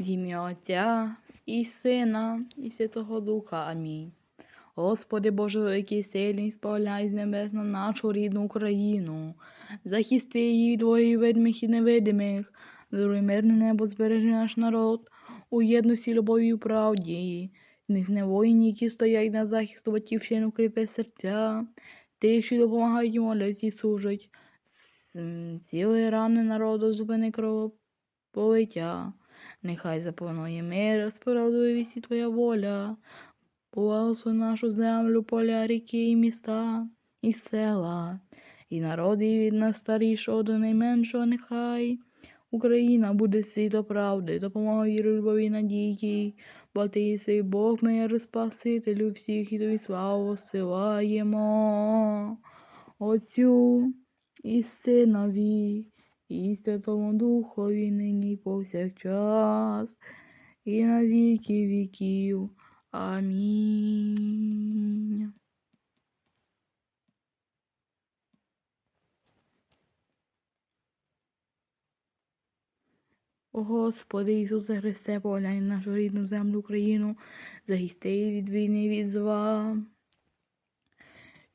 В ім'я Отця і Сина, і Святого Духа. Амінь. Господи Боже, великий сильний, сповляй з небес на нашу рідну Україну, захисти її від ворогів видимих і невидимих, даруй мирне небо, збережи наш народ, у єдності, любові і правді, Низне воїні, які стоять на захист батьківщини, укріпи серця, тих, що допомагають і моляться і служать, цілий рани народу зупини кровополиття. Нехай заповнує мир, справедливість і твоя воля. Благослови нашу землю, поля, ріки і міста, і села, і народи від найстарішого до найменшого нехай. Україна буде світло правди, допомога віри, любові надії, бо ти єси Бог мир, Спасителю всіх, і тобі славу силаємо. Отцю і Синові, і Святому Духові нині повсякчас, і на віки віків. Амінь. О Господи Ісусе Христе, поглянь нашу рідну землю Україну, захисти від війни, від зла,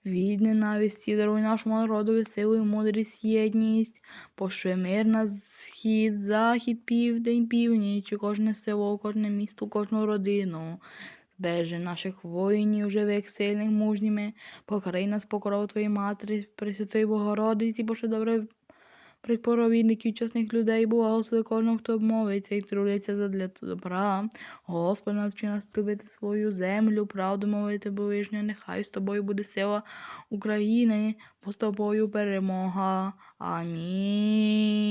від ненависті, даруй нашому народу силу, і мудрість, єдність, пошли мир на схід, захід, південь, північ, і кожне село, кожне місто, кожну родину. Збережи наших воїнів, живих, сильних, мужніми, покрий нас покрову Твоїй Матері, Пресвятої Богородиці, Боже добре припоровідників, чесних людей, благослови кожного, хто мовиться і трудиться задля добра. Господи, навчи нас любити свою землю, правду мовити ближнє, нехай з тобою буде сила України, бо з тобою перемога. Амінь.